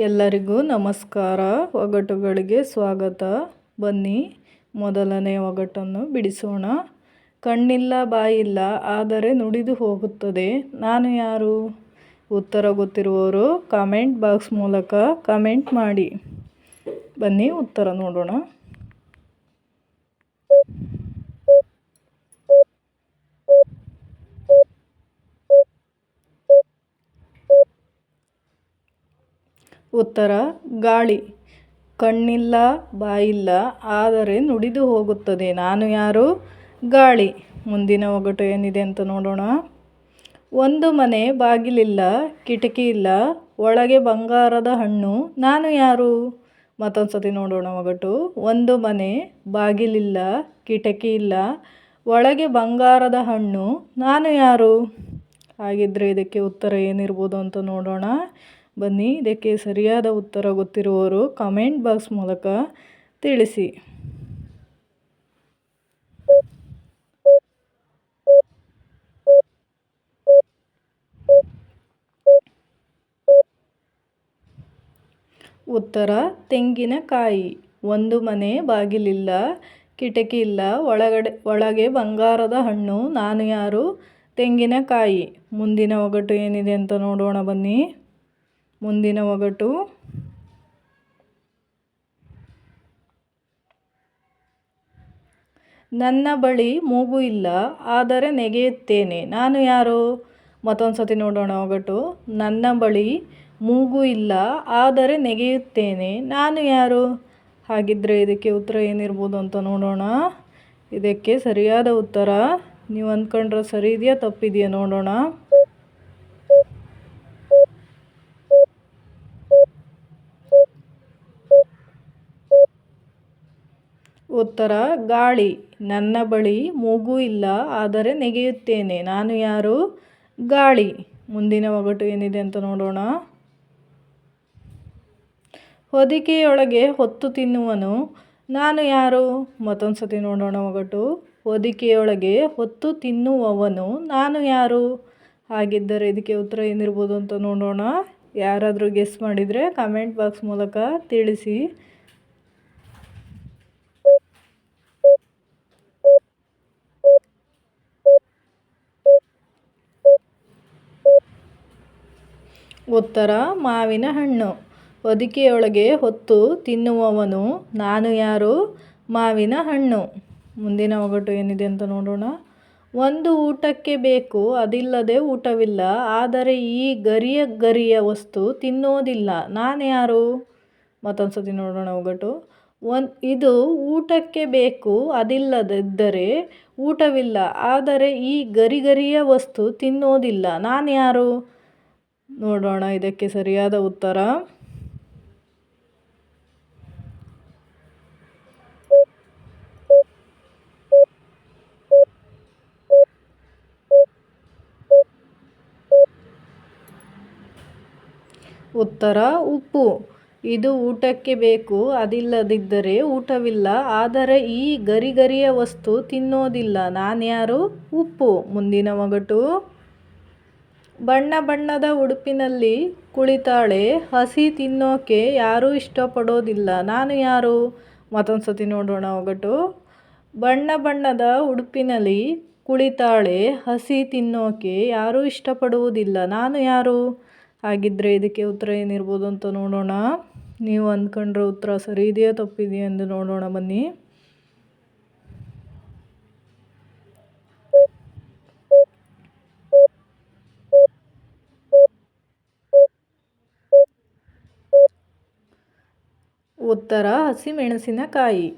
ಎಲ್ಲರಿಗೂ ನಮಸ್ಕಾರ. ಒಗಟುಗಳಿಗೆ ಸ್ವಾಗತ. ಬನ್ನಿ, ಮೊದಲನೇ ಒಗಟನ್ನು ಬಿಡಿಸೋಣ. ಕಣ್ಣಿಲ್ಲ, ಬಾಯಿಲ್ಲ, ಆದರೆ ನುಡಿದು ಹೋಗುತ್ತದೆ. ನಾನು ಯಾರು? ಉತ್ತರ ಗೊತ್ತಿರುವವರು, ಕಾಮೆಂಟ್ ಬಾಕ್ಸ್ ಮೂಲಕ ಕಮೆಂಟ್ ಮಾಡಿ. ಬನ್ನಿ, ಉತ್ತರ ನೋಡೋಣ. ಉತ್ತರ, ಗಾಳಿ. ಕಣ್ಣಿಲ್ಲ, ಬಾಯಿಲ್ಲ, ಆದರೆ ನುಡಿದು ಹೋಗುತ್ತದೆ. ನಾನು ಯಾರು? ಗಾಳಿ. ಮುಂದಿನ ಒಗಟು ಏನಿದೆ ಅಂತ ನೋಡೋಣ. ಒಂದು ಮನೆ ಬಾಗಿಲಿಲ್ಲ, ಕಿಟಕಿ ಇಲ್ಲ, ಒಳಗೆ ಬಂಗಾರದ ಹಣ್ಣು. ನಾನು ಯಾರು? ಮತ್ತೊಂದು ಸತಿ ನೋಡೋಣ ಒಗಟು. ಒಂದು ಮನೆ ಬಾಗಿಲಿಲ್ಲ, ಕಿಟಕಿ ಇಲ್ಲ, ಒಳಗೆ ಬಂಗಾರದ ಹಣ್ಣು. ನಾನು ಯಾರು? ಹಾಗಿದ್ದರೆ ಇದಕ್ಕೆ ಉತ್ತರ ಏನಿರ್ಬೋದು ಅಂತ ನೋಡೋಣ. ಬನ್ನಿ. ಇದಕ್ಕೆ ಸರಿಯಾದ ಉತ್ತರ ಗೊತ್ತಿರುವವರು ಕಮೆಂಟ್ ಬಾಕ್ಸ್ ಮೂಲಕ ತಿಳಿಸಿ. ಉತ್ತರ, ತೆಂಗಿನಕಾಯಿ. ಒಂದು ಮನೆ ಬಾಗಿಲಿಲ್ಲ, ಕಿಟಕಿ ಇಲ್ಲ. ಒಳಗಡೆ, ಒಳಗೆ ಬಂಗಾರದ ಹಣ್ಣು. ನಾನು ಯಾರು? ತೆಂಗಿನಕಾಯಿ. ಮುಂದಿನ ಒಗಟು ಏನಿದೆ ಅಂತ ನೋಡೋಣ ಬನ್ನಿ. ಮುಂದಿನ ಒಗಟು. ನನ್ನ ಬಳಿ ಮೂಗು ಇಲ್ಲ, ಆದರೆ ನೆಗೆಯುತ್ತೇನೆ. ನಾನು ಯಾರು? ಮತ್ತೊಂದು ಸತಿ ನೋಡೋಣ ಒಗಟು. ನನ್ನ ಬಳಿ ಮೂಗು ಇಲ್ಲ, ಆದರೆ ನೆಗೆಯುತ್ತೇನೆ. ನಾನು ಯಾರು? ಹಾಗಿದ್ದರೆ ಇದಕ್ಕೆ ಉತ್ತರ ಏನಿರ್ಬೋದು ಅಂತ ನೋಡೋಣ. ಇದಕ್ಕೆ ಸರಿಯಾದ ಉತ್ತರ, ನೀವು ಅಂದ್ಕೊಂಡ್ರೆ ಸರಿ ಇದೆಯಾ, ತಪ್ಪಿದೆಯಾ ನೋಡೋಣ. ಉತ್ತರ ಗಾಳಿ, ನನ್ನ ಬಳಿ ಮೂಗು ಇಲ್ಲ, ಆದರೆ ನೆಗೆಯುತ್ತೇನೆ. ನಾನು ಯಾರು? ಗಾಳಿ. ಮುಂದಿನ ಒಗಟು ಏನಿದೆ ಅಂತ ನೋಡೋಣ. ಹೊದಿಕೆಯೊಳಗೆ ಹೊತ್ತು ತಿನ್ನುವನು. ನಾನು ಯಾರು? ಮತ್ತೊಂದು ಸತಿ ನೋಡೋಣ ಒಗಟು. ಹೊದಿಕೆಯೊಳಗೆ ಹೊತ್ತು ತಿನ್ನುವವನು. ನಾನು ಯಾರು? ಹಾಗಿದ್ದರೆ ಇದಕ್ಕೆ ಉತ್ತರ ಏನಿರ್ಬೋದು ಅಂತ ನೋಡೋಣ. ಯಾರಾದರೂ ಗೆಸ್ ಮಾಡಿದರೆ ಕಮೆಂಟ್ ಬಾಕ್ಸ್ ಮೂಲಕ ತಿಳಿಸಿ. ಉತ್ತರ, ಮಾವಿನ ಹಣ್ಣು. ಹೊದಿಕೆಯೊಳಗೆ ಹೊತ್ತು ತಿನ್ನುವವನು ನಾನು ಯಾರು? ಮಾವಿನ ಹಣ್ಣು. ಮುಂದಿನ ಒಗಟು ಏನಿದೆ ಅಂತ ನೋಡೋಣ. ಒಂದು ಊಟಕ್ಕೆ ಬೇಕು, ಅದಿಲ್ಲದೆ ಊಟವಿಲ್ಲ. ಆದರೆ ಈ ಗರಿಯ ಗರಿಯ ವಸ್ತು ತಿನ್ನೋದಿಲ್ಲ. ನಾನು ಯಾರು? ಮತ್ತೊಂದು ಸತಿ ನೋಡೋಣ ಒಗಟು. ಒಂದು ಇದು ಊಟಕ್ಕೆ ಬೇಕು, ಅದಿಲ್ಲದಿದ್ದರೆ ಊಟವಿಲ್ಲ. ಆದರೆ ಈ ಗರಿಗರಿಯ ವಸ್ತು ತಿನ್ನೋದಿಲ್ಲ. ನಾನು ಯಾರು? ನೋಡೋಣ, ಇದಕ್ಕೆ ಸರಿಯಾದ ಉತ್ತರ. ಉತ್ತರ, ಉಪ್ಪು. ಇದು ಊಟಕ್ಕೆ ಬೇಕು, ಅದಿಲ್ಲದಿದ್ದರೆ ಊಟವಿಲ್ಲ. ಆದರೆ ಈ ಗರಿಗರಿಯ ವಸ್ತು ತಿನ್ನೋದಿಲ್ಲ. ನಾನ್ಯಾರು? ಉಪ್ಪು. ಮುಂದಿನ ಒಗಟು ಬಣ್ಣ ಬಣ್ಣದ ಉಡುಪಿನಲ್ಲಿ ಕುಳಿತಾಳೆ, ಹಸಿ ತಿನ್ನೋಕೆ ಯಾರೂ ಇಷ್ಟಪಡೋದಿಲ್ಲ. ನಾನು ಯಾರು? ಮತ್ತೊಂದು ಸತಿ ನೋಡೋಣ ಒಗಟು. ಬಣ್ಣ ಬಣ್ಣದ ಉಡುಪಿನಲ್ಲಿ ಕುಳಿತಾಳೆ, ಹಸಿ ತಿನ್ನೋಕೆ ಯಾರೂ ಇಷ್ಟಪಡುವುದಿಲ್ಲ. ನಾನು ಯಾರು? ಹಾಗಿದ್ದರೆ ಇದಕ್ಕೆ ಉತ್ತರ ಏನಿರ್ಬೋದು ಅಂತ ನೋಡೋಣ. ನೀವು ಅಂದ್ಕೊಂಡ್ರೆ ಉತ್ತರ ಸರಿ ಇದೆಯಾ, ತಪ್ಪಿದೆಯಾ ಎಂದು ನೋಡೋಣ ಬನ್ನಿ. ಉತ್ತರ ಹಸಿಮೆಣಸಿನಕಾಯಿ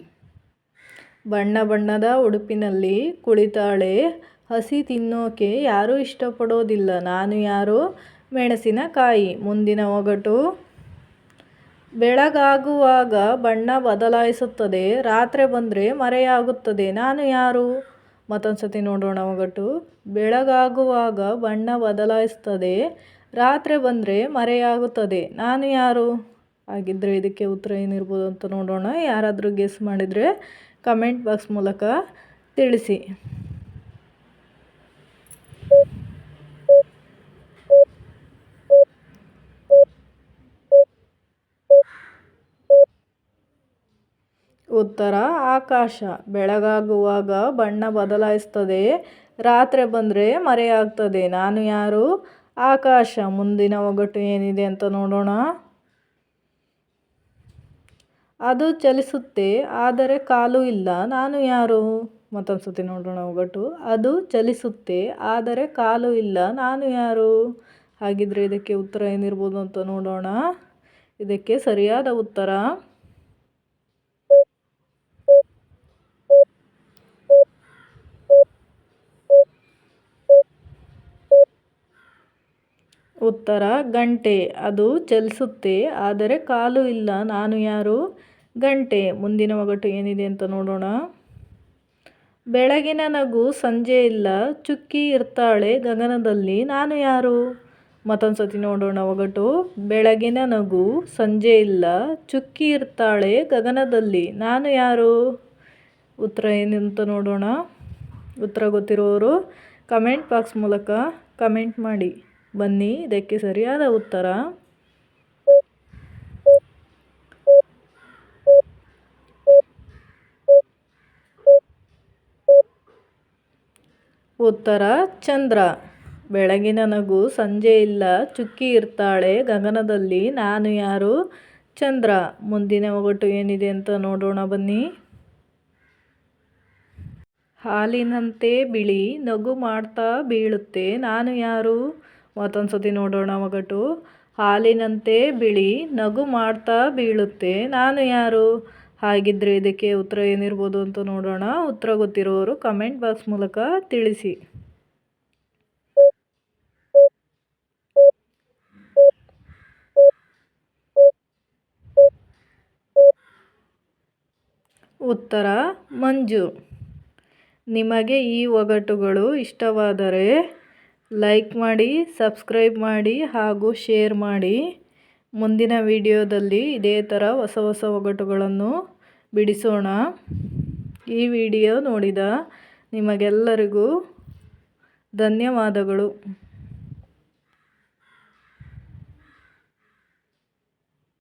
ಬಣ್ಣ ಬಣ್ಣದ ಉಡುಪಿನಲ್ಲಿ ಕುಳಿತಾಳೆ. ಹಸಿ ತಿನ್ನೋಕೆ ಯಾರೂ ಇಷ್ಟಪಡೋದಿಲ್ಲ. ನಾನು ಯಾರು? ಮೆಣಸಿನಕಾಯಿ ಮುಂದಿನ ಒಗಟು. ಬೆಳಗಾಗುವಾಗ ಬಣ್ಣ ಬದಲಾಯಿಸುತ್ತದೆ. ರಾತ್ರಿ ಬಂದರೆ ಮರೆಯಾಗುತ್ತದೆ. ನಾನು ಯಾರು? ಮತ್ತೊಂದು ಸತಿ ನೋಡೋಣ ಒಗಟು. ಬೆಳಗಾಗುವಾಗ ಬಣ್ಣ ಬದಲಾಯಿಸ್ತದೆ ರಾತ್ರಿ ಬಂದರೆ ಮರೆಯಾಗುತ್ತದೆ. ನಾನು ಯಾರು? ಹಾಗಿದ್ದರೆ ಇದಕ್ಕೆ ಉತ್ತರ ಏನಿರ್ಬೋದು ಅಂತ ನೋಡೋಣ. ಯಾರಾದರೂ ಗೆಸ್ ಮಾಡಿದರೆ ಕಮೆಂಟ್ ಬಾಕ್ಸ್ ಮೂಲಕ ತಿಳಿಸಿ. ಉತ್ತರ, ಆಕಾಶ. ಬೆಳಗಾಗುವಾಗ ಬಣ್ಣ ಬದಲಾಯಿಸ್ತದೆ. ರಾತ್ರಿ ಬಂದರೆ ಮರೆಯಾಗ್ತದೆ. ನಾನು ಯಾರು? ಆಕಾಶ. ಮುಂದಿನ ಒಗಟು ಏನಿದೆ ಅಂತ ನೋಡೋಣ. ಅದು ಚಲಿಸುತ್ತೆ, ಆದರೆ ಕಾಲು ಇಲ್ಲ. ನಾನು ಯಾರು? ಮತ್ತೊಂದು ಸತಿ ನೋಡೋಣ ಒಗಟು ಅದು ಚಲಿಸುತ್ತೆ, ಆದರೆ ಕಾಲು ಇಲ್ಲ. ನಾನು ಯಾರು? ಹಾಗಿದ್ರೆ ಇದಕ್ಕೆ ಉತ್ತರ ಏನಿರ್ಬೋದು ಅಂತ ನೋಡೋಣ. ಇದಕ್ಕೆ ಸರಿಯಾದ ಉತ್ತರ. ಉತ್ತರ, ಗಂಟೆ. ಅದು ಚಲಿಸುತ್ತೆ, ಆದರೆ ಕಾಲು ಇಲ್ಲ. ನಾನು ಯಾರು? ಗಂಟೆ ಮುಂದಿನ ಒಗಟು ಏನಿದೆ ಅಂತ ನೋಡೋಣ. ಬೆಳಗಿನ ನಗು ಸಂಜೆ ಇಲ್ಲ, ಚುಕ್ಕಿ ಇರ್ತಾಳೆ ಗಗನದಲ್ಲಿ. ನಾನು ಯಾರು? ಮತ್ತೊಂದು ಸತಿ ನೋಡೋಣ ಒಗಟು. ಬೆಳಗಿನ ನಗು ಸಂಜೆ ಇಲ್ಲ, ಚುಕ್ಕಿ ಇರ್ತಾಳೆ ಗಗನದಲ್ಲಿ. ನಾನು ಯಾರು? ಉತ್ತರ ಏನಂತ ನೋಡೋಣ. ಉತ್ತರ ಗೊತ್ತಿರೋರು, ಕಮೆಂಟ್ ಬಾಕ್ಸ್ ಮೂಲಕ ಕಮೆಂಟ್ ಮಾಡಿ. ಬನ್ನಿ, ಇದಕ್ಕೆ ಸರಿಯಾದ ಉತ್ತರ. ಉತ್ತರ, ಚಂದ್ರ. ಬೆಳಗಿನ ನಗು, ಸಂಜೆ ಇಲ್ಲ, ಚುಕ್ಕಿ ಇರ್ತಾಳೆ, ಗಗನದಲ್ಲಿ ನಾನು ಯಾರು? ಚಂದ್ರ. ಮುಂದಿನ ಒಗಟು ಏನಿದೆ ಅಂತ ನೋಡೋಣ ಬನ್ನಿ. ಹಾಲಿನಂತೆ ಬಿಳಿ, ನಗು ಮಾಡ್ತಾ ಬೀಳುತ್ತೆ, ನಾನು ಯಾರು? ಮತ್ತೊಂದು ಸತಿ ನೋಡೋಣ ಒಗಟು. ಹಾಲಿನಂತೆ ಬಿಳಿ, ನಗು ಮಾಡ್ತಾ ಬೀಳುತ್ತೆ, ನಾನು ಯಾರು? ಹಾಗಿದ್ರೆ ಇದಕ್ಕೆ ಉತ್ತರ ಏನಿರ್ಬೋದು ಅಂತ ನೋಡೋಣ. ಉತ್ತರ ಗೊತ್ತಿರೋರು ಕಮೆಂಟ್ ಬಾಕ್ಸ್ ಮೂಲಕ ತಿಳಿಸಿ. ಉತ್ತರ, ಮಂಜು. ನಿಮಗೆ ಈ ಒಗಟುಗಳು ಇಷ್ಟವಾದರೆ ಲೈಕ್ ಮಾಡಿ ಸಬ್ಸ್ಕ್ರೈಬ್ ಮಾಡಿ ಹಾಗೂ ಶೇರ್ ಮಾಡಿ. ಮುಂದಿನ ವಿಡಿಯೋದಲ್ಲಿ ಇದೇ ಥರ ಹೊಸ ಹೊಸ ಒಗಟುಗಳನ್ನು ಬಿಡಿಸೋಣ. ಈ ವಿಡಿಯೋ ನೋಡಿದ ನಿಮಗೆಲ್ಲರಿಗೂ ಧನ್ಯವಾದಗಳು.